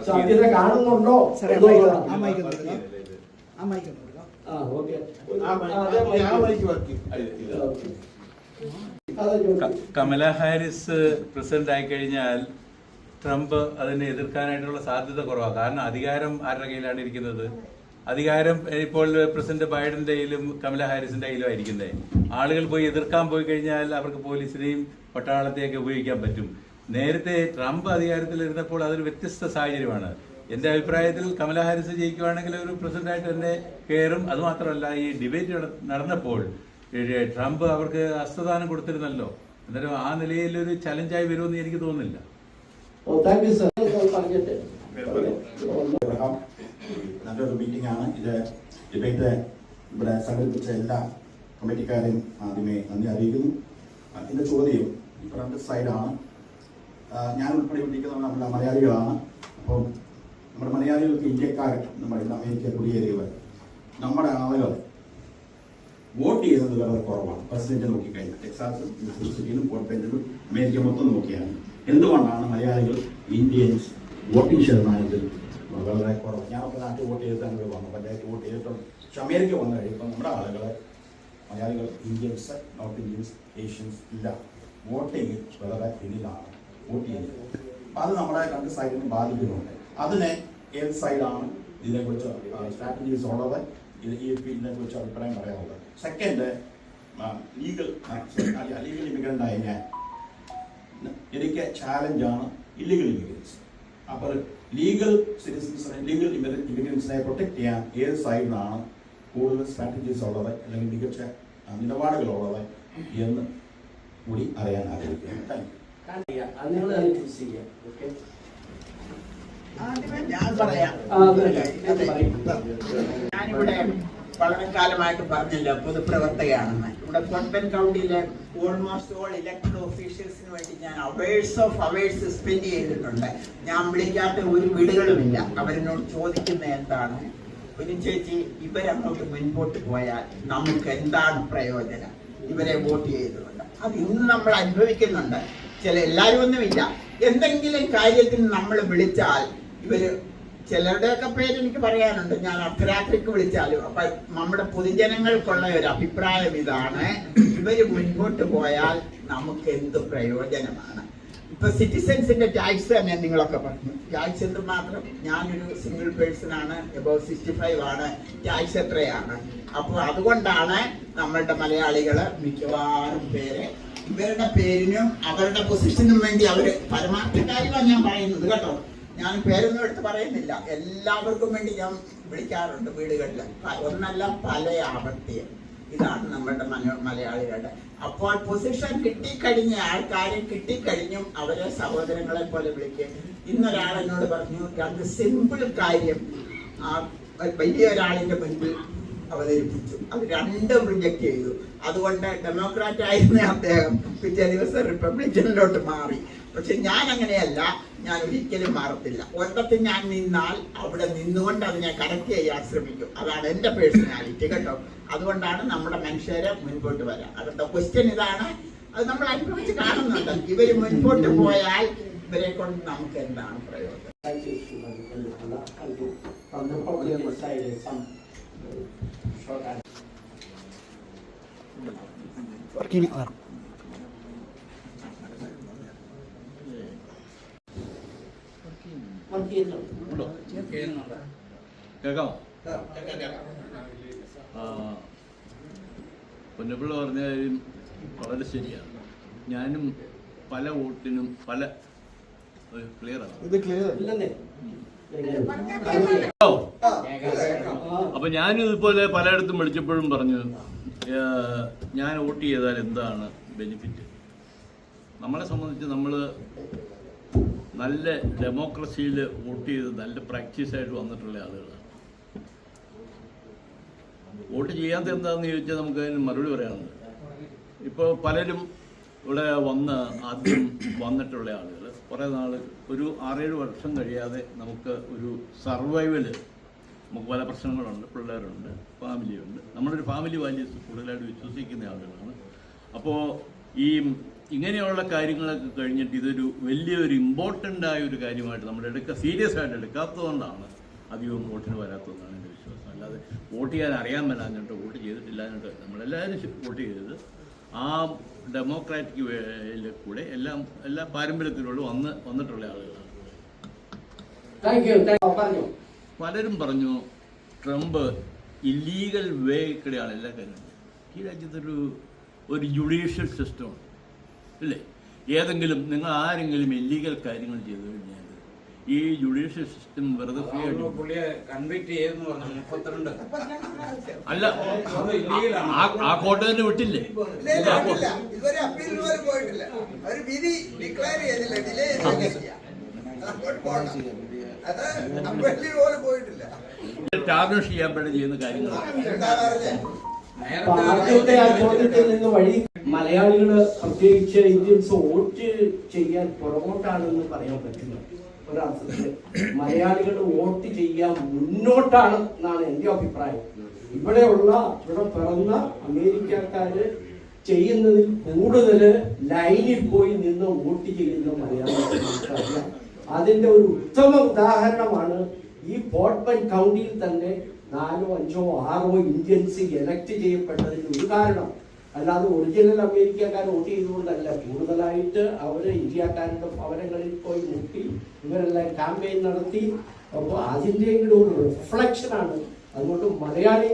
സാധ്യത കാണുന്നുണ്ടോ ആ മൈക്ക് ഒന്ന് ആ മൈക്ക് ഒന്ന് ആ ഓക്കെ. ആ മൈക്ക് ആ മൈക്ക് വർക്ക് ചെയ്യും. അതെ കമല ഹാരിസ് പ്രസിഡന്റ് ആയി കഴിഞ്ഞാൽ ട്രംപ് അതിനെ എതിർക്കാനായിട്ടുള്ള സാധ്യത കുറവാണ് കാരണം അധികാരം ആരുടെ കയ്യിലാണ് ഇരിക്കുന്നത്? അധികാരം ഇപ്പോൾ പ്രസിഡന്റ് ബൈഡന്റെ കയ്യിലും കമല ഹാരിസിന്റെ കയ്യിലും ആയിരിക്കുന്നത് ആളുകൾ പോയി എതിർക്കാൻ പോയി കഴിഞ്ഞാൽ അവർക്ക് പോലീസിനെയും പട്ടാളത്തെയൊക്കെ ഉപയോഗിക്കാൻ പറ്റും. നേരത്തെ ട്രംപ് അധികാരത്തിലിരുന്നപ്പോൾ അതൊരു വ്യത്യസ്ത സാഹചര്യമാണ്. എന്റെ അഭിപ്രായത്തിൽ കമല ഹാരിസ് ജയിക്കുവാണെങ്കിൽ ഒരു പ്രസിഡന്റായിട്ട് തന്നെ കയറും അതുമാത്രമല്ല ഈ ഡിബേറ്റ് നടന്നപ്പോൾ ഈ ട്രംപ് അവർക്ക് ഹസ്തദാനം കൊടുത്തിരുന്നല്ലോ. അന്നേരം ആ നിലയിൽ ഒരു ചലഞ്ചായി വരുമെന്ന് എനിക്ക് തോന്നുന്നില്ല. നല്ലൊരു മീറ്റിംഗ് ആണ് ഇത് ഡിബേറ്റ് ഇവിടെ സംഘടിപ്പിച്ച എല്ലാ കമ്മിറ്റിക്കാരെയും ആദ്യമേ നന്ദി അറിയിക്കുന്നു. ഇതിന്റെ ചോദ്യം രണ്ട് സൈഡാണ് ഞാൻ ഉൾപ്പെടെ വിളിക്കുന്നത് നമ്മുടെ മലയാളികളാണ്. അപ്പോൾ നമ്മുടെ മലയാളികൾക്ക് ഇന്ത്യക്കാർ നമ്മുടെ പറയുന്ന അമേരിക്ക കുടിയേറിയവർ നമ്മുടെ ആളുകൾ വോട്ട് ചെയ്യുന്നത് വളരെ കുറവാണ്. പ്രസിഡന്റ് നോക്കിക്കഴിഞ്ഞാൽ ടെക്സാസും യൂണിവേഴ്സിറ്റിയിലും വോട്ട് ബെഞ്ചിലും അമേരിക്ക മൊത്തം നോക്കിയാണ് എന്തുകൊണ്ടാണ് മലയാളികൾ ഇന്ത്യൻസ് വോട്ടിംഗ് ശതമാനത്തിൽ വളരെ കുറവ്? ഞാനൊക്കെ നാട്ടിൽ വോട്ട് ചെയ്തിട്ടാണ് ഇവിടെ വന്നു. പഞ്ചായത്ത് വോട്ട് ചെയ്തിട്ടുണ്ട് പക്ഷെ അമേരിക്ക വന്നു കഴിയുമ്പോൾ നമ്മുടെ ആളുകൾ മലയാളികൾ ഇന്ത്യൻസ് നോർത്ത് ഇന്ത്യൻസ് ഏഷ്യൻസ് ഇല്ല. വോട്ടിംഗ് വളരെ പിന്നിലാണ് വോട്ട് അത് നമ്മളെ രണ്ട് സൈഡിനും ബാധിക്കുന്നുണ്ട്. അതിനെ ഏത് സൈഡാണ് ഇതിനെക്കുറിച്ച് സ്ട്രാറ്റജീസ് ഉള്ളത്? ഇത് ഈ ഫീൽഡിനെ കുറിച്ച് അഭിപ്രായം പറയാനുള്ളത്. സെക്കൻഡ് ലീഗൽ ലീഗൽ ഇമിഗ്രന്റ് ആയ ഞാൻ. എനിക്ക് ചാലഞ്ചാണ് ഇല്ലീഗൽ ഇമിഗ്രൻസ് അപ്പോൾ ലീഗൽ സിറ്റിസൻസിനെ ലീഗൽ ഇമിഗ്രൻസിനെ പ്രൊട്ടക്ട് ചെയ്യാൻ ഏത് സൈഡിലാണ് കൂടുതൽ സ്ട്രാറ്റജീസ് ഉള്ളത്? അല്ലെങ്കിൽ മികച്ച നിലപാടുകളുള്ളത് എന്ന് കൂടി അറിയാൻ ആഗ്രഹിക്കുന്നു താങ്ക് യു അത് നിങ്ങൾ ചൂസ് ചെയ്യാം ഓക്കെ. ഞാനിവിടെ വളരെ കാലമായിട്ട് പറഞ്ഞില്ല പൊതുപ്രവർത്തകയാണെന്ന്. ഇവിടെ കൊമ്പൻ കൗണ്ടിയിലെ ഓൾമോസ്റ്റ് ഓൾ ഇലക്ടഡ് ഓഫീഷ്യൽസിന് വേണ്ടി ഞാൻ അവേഴ്സ് ഓഫ് അവേഴ്സ് സ്പെൻഡ് ചെയ്തിട്ടുണ്ട്. ഞാൻ വിളിക്കാത്ത ഒരു വീടുകളുമില്ല. അവരെന്നോട് ചോദിക്കുന്ന എന്താണ്? ഒരു ചേച്ചി ഇവരങ്ങോട്ട് മുൻപോട്ട് പോയാൽ നമുക്ക് എന്താണ് പ്രയോജനം? ഇവരെ വോട്ട് ചെയ്തുകൊണ്ട് അത് ഇന്ന് നമ്മൾ അനുഭവിക്കുന്നുണ്ട്. ചില എല്ലാവരും ഒന്നുമില്ല എന്തെങ്കിലും കാര്യത്തിന് നമ്മൾ വിളിച്ചാൽ ഇവർ ചിലരുടെയൊക്കെ പേര് എനിക്ക് പറയാനുണ്ട്. ഞാൻ അർദ്ധരാത്രിക്ക് വിളിച്ചാലും. അപ്പൊ നമ്മുടെ പൊതുജനങ്ങൾക്കുള്ള ഒരു അഭിപ്രായം ഇതാണ്. ഇവർ മുൻപോട്ട് പോയാൽ നമുക്ക് എന്ത് പ്രയോജനമാണ്? ഇപ്പൊ സിറ്റിസൻസിന്റെ ടാക്സ് തന്നെ നിങ്ങളൊക്കെ പറഞ്ഞു. ടാക്സ് എന്തുമാത്രം ഞാനൊരു സിംഗിൾ പേഴ്സൺ ആണ്. എബവ് സിക്സ്റ്റി ഫൈവ് ആണ്. ടാക്സ് എത്രയാണ്? അപ്പോൾ അതുകൊണ്ടാണ് നമ്മളുടെ മലയാളികൾ മിക്കവാറും പേര് ഇവരുടെ പേരിനും അവരുടെ പൊസിഷനും വേണ്ടി അവർ കാര്യമാണ് ഞാൻ പറയുന്നത് കേട്ടോ. ഞാൻ പേരൊന്നും എടുത്ത് പറയുന്നില്ല. എല്ലാവർക്കും വേണ്ടി ഞാൻ വിളിക്കാറുണ്ട് വീടുകളിൽ ഒന്നല്ല പല ആവർത്തിയും ഇതാണ് നമ്മുടെ മല- മലയാളികളുടെ. അപ്പോൾ പൊസിഷൻ കിട്ടിക്കഴിഞ്ഞ ആൾക്കാരെ കിട്ടിക്കഴിഞ്ഞും അവരെ സഹോദരങ്ങളെ പോലെ വിളിക്കുക ഇന്നൊരാളെന്നോട് പറഞ്ഞു രണ്ട് സിമ്പിൾ കാര്യം. വലിയ ഒരാളിന്റെ മുൻപിൽ അവതരിപ്പിച്ചു. അത് രണ്ടും റിജക്ട് ചെയ്തു. അതുകൊണ്ട് ഡെമോക്രാറ്റ് ആയിരുന്ന അദ്ദേഹം പിറ്റേ ദിവസം റിപ്പബ്ലിക്കനിലോട്ട് മാറി. പക്ഷെ ഞാൻ അങ്ങനെയല്ല. ഞാൻ ഒരിക്കലും മാറത്തില്ല. ഒരിടത്ത് ഞാൻ നിന്നാൽ അവിടെ നിന്നുകൊണ്ട് അതിനെ കറക്റ്റ് ചെയ്യാൻ ശ്രമിക്കും. അതാണ് എന്റെ പേഴ്സണാലിറ്റി കേട്ടോ. അതുകൊണ്ടാണ് നമ്മുടെ മനുഷ്യരെ മുൻപോട്ട് വരാം അടുത്ത ക്വസ്റ്റ്യൻ ഇതാണ്. അത് നമ്മൾ അനുഭവിച്ച് കാണുന്നുണ്ട്. ഇവർ മുൻപോട്ട് പോയാൽ ഇവരെ കൊണ്ട് നമുക്ക് എന്താണ് പ്രയോജനം? വർക്കിംഗ്. കേൾക്കാമോ? പൊന്നപ്പിള്ള പറഞ്ഞ കാര്യം വളരെ ശരിയാണ്. ഞാനും പല വോട്ടിനും പല ക്ലിയറാണ് ഇത് ക്ലിയർ. അപ്പൊ ഞാനും ഇതുപോലെ പലയിടത്തും വിളിച്ചപ്പോഴും പറഞ്ഞു ഞാൻ വോട്ട് ചെയ്താൽ എന്താണ് ബെനിഫിറ്റ് നമ്മളെ സംബന്ധിച്ച് നമ്മൾ നല്ല ഡെമോക്രസിയിൽ വോട്ട് ചെയ്ത് നല്ല പ്രാക്ടീസായിട്ട് വന്നിട്ടുള്ള ആളുകളാണ്. വോട്ട് ചെയ്യാത്ത എന്താണെന്ന് ചോദിച്ചാൽ നമുക്ക് അതിന് മറുപടി പറയാനുണ്ട്. ഇപ്പോൾ പലരും ഇവിടെ വന്ന് ആദ്യം വന്നിട്ടുള്ള ആളുകൾ കുറേ നാൾ ഒരു ആറേഴ് വർഷം കഴിയാതെ നമുക്ക് ഒരു സർവൈവൽ നമുക്ക് പല പ്രശ്നങ്ങളുണ്ട് പിള്ളേരുണ്ട് ഫാമിലിയുണ്ട്. നമ്മളൊരു ഫാമിലി വാല്യൂസ് കൂടുതലായിട്ട് വിശ്വസിക്കുന്ന ആളുകളാണ്. അപ്പോൾ ഈ ഇങ്ങനെയുള്ള കാര്യങ്ങളൊക്കെ കഴിഞ്ഞിട്ട് ഇതൊരു വലിയൊരു ഇമ്പോർട്ടന്റ് ആയ ഒരു കാര്യമായിട്ട് നമ്മൾ എടുക്കുക സീരിയസ് ആയിട്ട് എടുക്കാത്തതുകൊണ്ടാണ് അധികവും വോട്ടിന് വരാത്തതെന്നാണ് എന്റെ വിശ്വാസം. അല്ലാതെ വോട്ട് ചെയ്യാൻ അറിയാൻ മേലാഞ്ഞിട്ട് വോട്ട് ചെയ്തിട്ടില്ല എന്നിട്ട് നമ്മളെല്ലാവരും വോട്ട് ചെയ്തത് ആ ഡെമോക്രാറ്റിക് വേയിൽ കൂടെ എല്ലാം എല്ലാ പാരമ്പര്യത്തിലുള്ള വന്ന് വന്നിട്ടുള്ള ആളുകളാണ്. താങ്ക് യു പറഞ്ഞു. പലരും പറഞ്ഞു ട്രംപ് ഇല്ലീഗൽ വേ കൂടെയാണ് എല്ലാ കാര്യങ്ങളും ഈ രാജ്യത്തൊരു ഒരു ജുഡീഷ്യൽ സിസ്റ്റമാണ് ഇല്ലേ ഏതെങ്കിലും നിങ്ങൾ ആരെങ്കിലും ഇല്ലീഗൽ കാര്യങ്ങൾ ചെയ്തു കഴിഞ്ഞാൽ ഈ ജുഡീഷ്യൽ സിസ്റ്റം വെറുതെ ഫ്രീ അല്ല ആ- കോട്ട തന്നെ വിട്ടില്ലേ? പോയിട്ടില്ല. ഒരു വിധി ഡിക്ലെയർ ചെയ്തില്ല ഡിലേ ചെയ്തില്ല. ചെയ്യാൻ വേണ്ടി ചെയ്യുന്ന മലയാളികൾ പ്രത്യേകിച്ച് ഇന്ത്യൻസ് വോട്ട് ചെയ്യാൻ പുറകോട്ടാണെന്ന് പറയാൻ പറ്റില്ല. ഒരർത്ഥത്തിൽ മലയാളികൾ വോട്ട് ചെയ്യാൻ മുന്നോട്ടാണ് എന്നാണ് എന്റെ അഭിപ്രായം. ഇവിടെയുള്ള ഇവിടെ പിറന്ന അമേരിക്കക്കാര് ചെയ്യുന്നതിൽ കൂടുതൽ ലൈനിൽ പോയി നിന്ന് വോട്ട് ചെയ്യുന്ന മലയാളികൾ അതിന്റെ ഒരു ഉത്തമ ഉദാഹരണമാണ് ഈ പോർട്ട്മൻ കൗണ്ടിയിൽ തന്നെ നാലോ അഞ്ചോ ആറോ ഇന്ത്യൻസ് എലക്ട് ചെയ്യപ്പെട്ടതിന് ഒരു കാരണം. അല്ലാതെ ഒറിജിനൽ അമേരിക്കക്കാർ വോട്ട് ചെയ്തുകൊണ്ടല്ല. കൂടുതലായിട്ട് അവർ ഇന്ത്യക്കാരുടെ ഭവനങ്ങളിൽ പോയി മുട്ടി ഇവരെല്ലാം ക്യാമ്പയിൻ നടത്തി. അപ്പോൾ അതിന്റെ കൂടെ ഒരു റിഫ്ലക്ഷനാണ് അതുകൊണ്ട് മലയാളി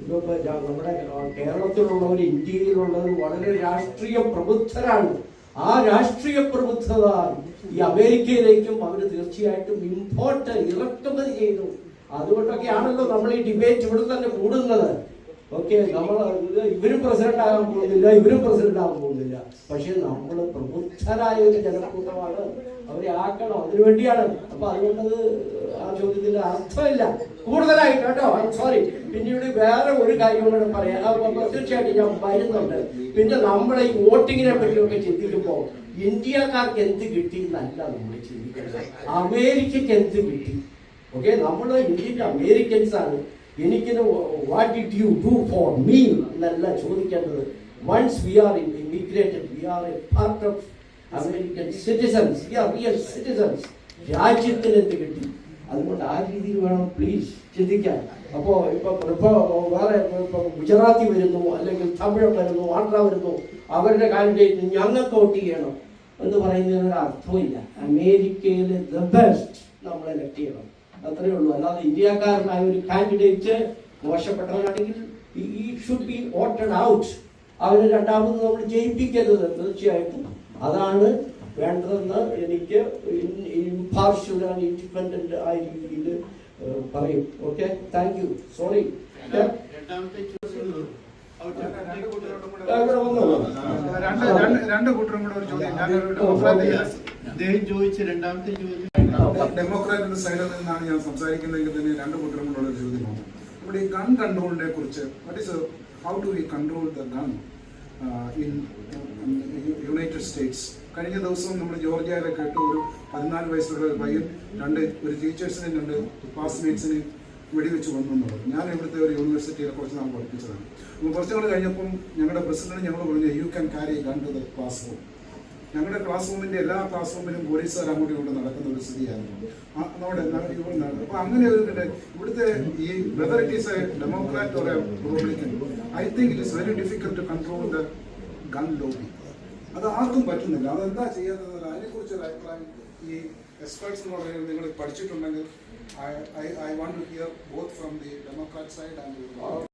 ഇപ്പോൾ നമ്മുടെ കേരളത്തിലുള്ളവർ ഇന്ത്യയിലുള്ളവർ വളരെ രാഷ്ട്രീയ പ്രബുദ്ധരാണ്. ആ രാഷ്ട്രീയ പ്രബുദ്ധത ഈ അമേരിക്കയിലേക്കും അവർ തീർച്ചയായിട്ടും ഇമ്പോർട്ട് ഇറക്കുമതി ചെയ്തു. അതുകൊണ്ടൊക്കെയാണല്ലോ നമ്മൾ ഈ ഡിബേറ്റ് ഇവിടെ തന്നെ കൂടുന്നത്. ഓക്കെ നമ്മൾ ഇവരും പ്രസിഡന്റ് ആകാൻ പോകുന്നില്ല ഇവരും പ്രസിഡന്റ് ആകാൻ പോകുന്നില്ല. പക്ഷെ നമ്മൾ പ്രബുദ്ധരായ ഒരു ജനക്കൂട്ടമാണ്. അവരെ ആക്കണം അതിനു വേണ്ടിയാണ്. അപ്പൊ അതുകൊണ്ടത് ആ ചോദ്യത്തിന്റെ അർത്ഥമില്ല. കൂടുതലായിട്ട് കേട്ടോ സോറി പിന്നീട് വേറെ ഒരു കാര്യം കൂടെ പറയാം. തീർച്ചയായിട്ടും ഞാൻ വരുന്നുണ്ട്. പിന്നെ നമ്മളെ ഈ വോട്ടിങ്ങിനെ പറ്റിയൊക്കെ ചിന്തിക്കുമ്പോൾ ഇന്ത്യക്കാർക്ക് എന്ത് കിട്ടി എന്നല്ല നമ്മൾ ചിന്തിക്കുന്നത്. അമേരിക്കക്ക് എന്ത് കിട്ടി? ഓക്കെ നമ്മൾ ഇന്ത്യൻ അമേരിക്കൻസ് ആണ് എനിക്ക് what did you do for me എന്നല്ല ചോദിക്കേണ്ടത്. Once we are in immigrated we are a part of American citizens we are real citizens രാജ്യത്തിന് എന്ത് കിട്ടി? അതുകൊണ്ട് ആ രീതിയിൽ വേണം പ്ലീസ് ചിന്തിക്കാൻ. അപ്പോൾ ഇപ്പം ഇപ്പോൾ വേറെ ഇപ്പം ഗുജറാത്തി വരുന്നു അല്ലെങ്കിൽ തമിഴ് വരുന്നു ആന്ധ്ര വരുന്നു അവരുടെ കാൻഡിഡേറ്റ് ഞങ്ങൾക്ക് വോട്ട് ചെയ്യണം എന്ന് പറയുന്നതിനൊരു അർത്ഥമില്ല അമേരിക്കയിലെ ദ ബെസ്റ്റ് നമ്മൾ എലക്ട് ചെയ്യണം. അത്രയേ ഉള്ളൂ. അല്ലാതെ ഇന്ത്യക്കാരനായ ഒരു കാൻഡിഡേറ്റ് മോശപ്പെട്ടവനാണെങ്കിൽ ഈ ഷുഡ് ബി വോട്ടഡ് ഔട്ട് അവരെ രണ്ടാമത് നമ്മൾ ജയിപ്പിക്കരുത്. തീർച്ചയായിട്ടും അതാണ് വേണ്ടതെന്ന് എനിക്ക് ഇംപാർഷ്യൽ ആൻഡ് ഇൻഡിപെൻഡന്റ് ആയ രീതിയിൽ പറയും. ഓക്കെ താങ്ക് യു സോറി രണ്ട് കൂട്ടരും കൂടെ ഒരു ചോദ്യം. അദ്ദേഹം ചോദിച്ച രണ്ടാമത്തെ ചോദ്യം. ഡെമോക്രാറ്റിന്റെ സൈഡിൽ നിന്നാണ് ഞാൻ സംസാരിക്കുന്നതെങ്കിൽ തന്നെ രണ്ട് കൂട്ടരും കൂടെ ഒരു ചോദ്യമാണ് ഇവിടെ ഈ ഗൺ കൺട്രോളിനെ കുറിച്ച് what is how to we control the gun in United States കഴിഞ്ഞ ദിവസം നമ്മൾ ജോർജിയയിലെ കേട്ട ഒരു പതിനാല് വയസ്സുള്ള ഒരു പയ്യൻ രണ്ട് ഒരു ടീച്ചേഴ്സിനെ രണ്ട് ക്ലാസ്മേറ്റ്സിനെ വെടിവെച്ച് വന്നു എന്നുള്ളത് ഞാൻ ഇവിടുത്തെ ഒരു യൂണിവേഴ്സിറ്റിയിൽ കുറച്ച് നാൾ പഠിപ്പിച്ചതാണ്. അപ്പോൾ കുറച്ച് നാൾ കഴിഞ്ഞപ്പം ഞങ്ങളുടെ പ്രസിഡന്റ് ഞങ്ങൾ പറഞ്ഞു you can carry gun to the classroom ഞങ്ങളുടെ ക്ലാസ് റൂമിന്റെ എല്ലാ ക്ലാസ് റൂമിലും പോലീസുകാർ അങ്ങോട്ടും ഇങ്ങോട്ടും നടക്കുന്ന ഒരു സ്ഥിതിയായിരുന്നു. നമ്മുടെ ഇവിടെ നട- അപ്പൊ അങ്ങനെ ഒരു ഇവിടുത്തെ ഈ whether it is a Democrat or a Republican I think it is very difficult to control the gun lobby അത് ആർക്കും പറ്റുന്നില്ല. അതെന്താ ചെയ്യാത്തത്? അതിനെക്കുറിച്ച് ഒരു അഭിപ്രായം ഈ എക്സ്പേർട്സ് എന്ന് പറയുന്നത് നിങ്ങൾ പഠിച്ചിട്ടുണ്ടെങ്കിൽ I I want to hear both from the Democrat side and